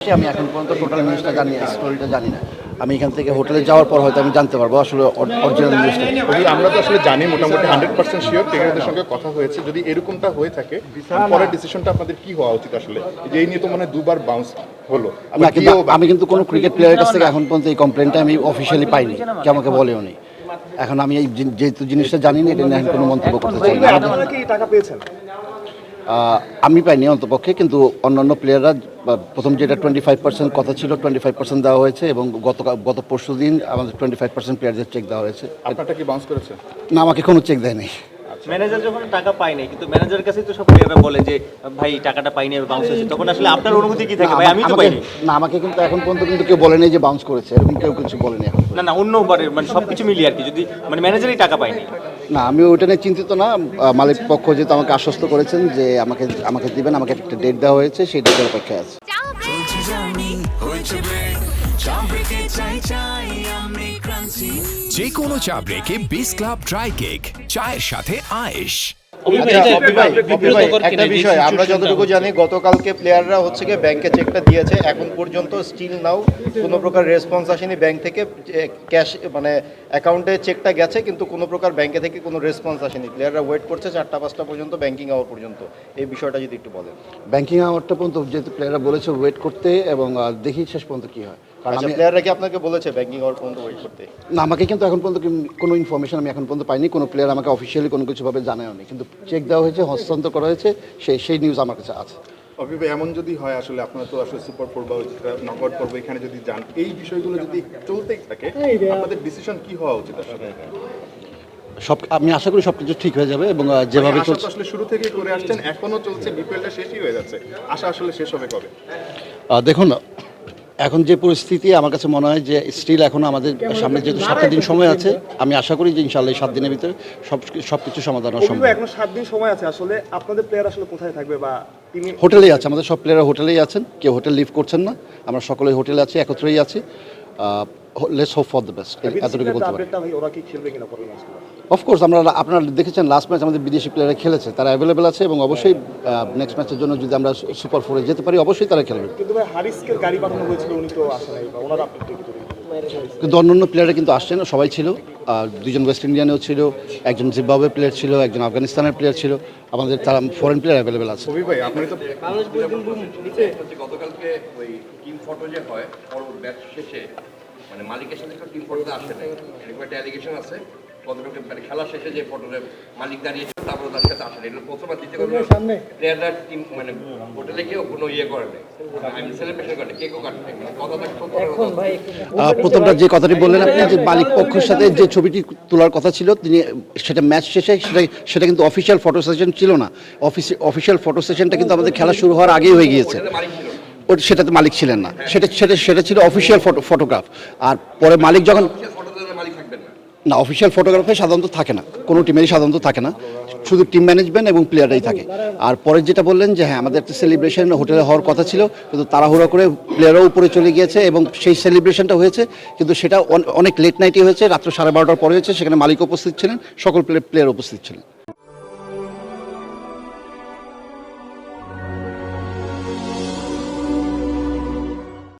আমি এখন পর্যন্ত টোটাল নিউজটা জানি না স্টোরিটা জানি না। আমি এখান থেকে হোটেলে যাওয়ার পর হয়তো আমি জানতে পারব আসলে অরিজিনাল নিউজটা যদি আমরা তো আসলে জানি মোটামুটি হান্ড্রেড পার্সেন্ট শিওর ক্রিকেটারদের সঙ্গে কথা হয়েছে। যদি এরকমটা হয়ে থাকে পরের ডিসিশনটা আপনাদের কি হওয়া উচিত আসলে? যে এই নিয়ে তো মানে দুবার বাউন্স হলো। আমি কিন্তু কোনো ক্রিকেট প্লেয়ারের কাছ থেকে এখন পর্যন্ত এই কমপ্লেনটা আমি অফিসিয়ালি পাইনি কে আমাকে বলেও নি এখন আমি এই যেহেতু জিনিসটা জানি না এটা নিয়ে এখন কোনো মন্তব্য করতে চাই না। টাকা পেয়েছেন? আমি পাইনি অন্তপক্ষে কিন্তু অন্যান্য প্লেয়াররা প্রথম যেটা টোয়েন্টি ফাইভ পার্সেন্ট কথা ছিল টোয়েন্টি ফাইভ পার্সেন্ট দেওয়া হয়েছে এবং গত গত পরশু দিন আমাদের টোয়েন্টি ফাইভ পার্সেন্ট প্লেয়ারদের চেক দেওয়া হয়েছে। আপনারটা কি বাউন্স করেছে? না আমাকে কোনো চেক দেয়নি। ম্যানেজার যখন টাকা পায় নাই কিন্তু ম্যানেজারের কাছেই তো সব প্লেয়াররা বলে যে ভাই টাকাটা পাইনি বাউন্স হয়েছে তখন আসলে আপনার অনুভূতি কি থাকে? ভাই আমি তো আমাকে- পাইনি। না আমাকে কিন্তু এখন পর্যন্ত কিন্তু কেউ বলেনি যে বাউন্স করেছে এরকম কেউ কিছু বলেনি এখন না না অন্য বারে মানে সবকিছু মিলিয়ে আর কি। যদি মানে ম্যানেজারই টাকা পায়নি। না আমি ওইটা নিয়ে চিন্তিত না। মালিক পক্ষ যেহেতু আমাকে আশ্বস্ত করেছেন যে আমাকে আমাকে দিবেন আমাকে একটা ডেট দেওয়া হয়েছে সেই ডেটের অপেক্ষায় আছে। চাপ যে কোনো চা ব্রেকে বিস ক্লাব ড্রাই কেক চায়ের সাথে আয়েশ। একটা বিষয় আমরা যতটুকু জানি গতকালকে প্লেয়াররা হচ্ছে গিয়ে ব্যাংকে চেকটা দিয়েছে এখন পর্যন্ত স্টিল নাও কোনো প্রকার রেসপন্স আসেনি ব্যাংক থেকে ক্যাশ মানে অ্যাকাউন্টে চেকটা গেছে কিন্তু কোনো প্রকার ব্যাংকে থেকে কোনো রেসপন্স আসেনি। প্লেয়াররা ওয়েট করছে চারটা পাঁচটা পর্যন্ত ব্যাংকিং আওয়ার পর্যন্ত। এই বিষয়টা যদি একটু বলেন। ব্যাংকিং আওয়ারটা পর্যন্ত যেহেতু প্লেয়াররা বলেছে ওয়েট করতে এবং দেখি শেষ পর্যন্ত কি হয়। কারণ আচ্ছা আমি প্লেয়াররা কি আপনাকে বলেছে ব্যাংকিং আওয়ার পর্যন্ত ওয়েট করতে? না আমাকে কিন্তু এখন পর্যন্ত কি- কোনো ইনফরমেশন আমি এখন পর্যন্ত পাইনি। কোনো প্লেয়ার আমাকে অফিসিয়ালি কোনো কিছুভাবে জানায়নি কিন্তু চেক দেওয়া হয়েছে হস্তান্তর করা হয়েছে সেই সেই নিউজ আমার কাছে আছে। অভিভাবক এমন যদি হয় আসলে আপনারা তো আসলে সুপার ফোর বা নকআউট পর্ব এখানে যদি যান এই বিষয়গুলো যদি চলতেই থাকে আপনাদের ডিসিশন কি হওয়া উচিত আসলে? সব আমি আশা করি সব কিছু ঠিক হয়ে যাবে এবং যেভাবে চলছে আসলে শুরু থেকেই করে আসছেন এখনও চলছে বিপিএলটা শেষই হয়ে যাচ্ছে। আশা আসলে শেষ হবে কবে? দেখুন এখন যে পরিস্থিতি আমার কাছে মনে হয় যে স্টিল এখন আমাদের সামনে যেহেতু সাতটা দিন সময় আছে আমি আশা করি যে ইনশাল্লাহ এই সাত দিনের ভিতরে সব সব কিছু সমাধান সম্ভব। এখন সাত দিন সময় আছে। আসলে আপনাদের প্লেয়ার আসলে কোথায় থাকবে বা হোটেলেই আছে আমাদের সব প্লেয়ার হোটেলেই আছেন কেউ হোটেল লিভ করছেন না আমরা সকলে হোটেলে আছি একত্রেই আছি। Let's hope for the best এতটুকু বলতে পারি। অফকোর্স আমরা আপনারা দেখেছেন লাস্ট ম্যাচ আমাদের বিদেশি প্লেয়াররা খেলেছে তারা অ্যাভেলেবেল আছে এবং অবশ্যই নেক্সট ম্যাচের জন্য যদি আমরা সুপার ফোরে যেতে পারি অবশ্যই তারা খেলবে। কিন্তু ভাই হারিসকে গাড়ি পাঠানো হয়েছিল উনি তো ওনার কিন্তু অন্যান্য প্লেয়াররা কিন্তু আসছেন না, সবাই ছিল। আর দুজন ওয়েস্ট ইন্ডিয়ানেও ছিল একজন জিম্বাবুয়ে প্লেয়ার ছিল একজন আফগানিস্তানের প্লেয়ার ছিল আমাদের তারা ফরেন প্লেয়ার অ্যাভেলেবেল আছে। ভাই আপনি তো হচ্ছে গতকালকে ওই টিম ফটো যে হয় ব্যাচ শেষে মানে মালিকের সাথে কেউ টিম ফটোতে আসে নাই। এরকম একটা অ্যালিগেশন আছে। গতকালকে মানে খেলা শেষে যে ফটোতে মালিক দাঁড়িয়েছে তারপরে তার সাথে আসে নাই। এটা প্রথমবার দ্বিতীয় কথা প্লেয়াররা টিম মানে হোটেলে কেউ কোনো ইয়ে করে নাই। আমি সেলিব্রেশন করে কেকও কাটে নাই। মানে প্রথমটা যে কথাটি বললেন আপনি যে মালিক পক্ষের সাথে যে ছবিটি তোলার কথা ছিল তিনি সেটা ম্যাচ শেষে সেটা সেটা কিন্তু অফিসিয়াল ফটো সেশন ছিল না। অফিস অফিসিয়াল ফটো সেশনটা কিন্তু আমাদের খেলা শুরু হওয়ার আগেই হয়ে গিয়েছে। সেটাতে মালিক ছিলেন না। সেটা সেটা সেটা ছিল অফিসিয়াল ফটো ফটোগ্রাফ আর পরে মালিক যখন না। না অফিসিয়াল ফটোগ্রাফে সাধারণত থাকে না। কোনো টিমেরই সাধারণত থাকে না। শুধু টিম ম্যানেজমেন্ট এবং প্লেয়াররাই থাকে। আর পরে যেটা বললেন যে হ্যাঁ আমাদের একটা সেলিব্রেশন হোটেলে হওয়ার কথা ছিল কিন্তু তাড়াহুড়ো করে প্লেয়ারও উপরে চলে গিয়েছে এবং সেই সেলিব্রেশনটা হয়েছে। কিন্তু সেটা অনেক লেট নাইটে হয়েছে রাত্র সাড়ে বারোটার পরে হয়েছে সেখানে মালিক উপস্থিত ছিলেন সকল প্লেয়ার উপস্থিত ছিলেন।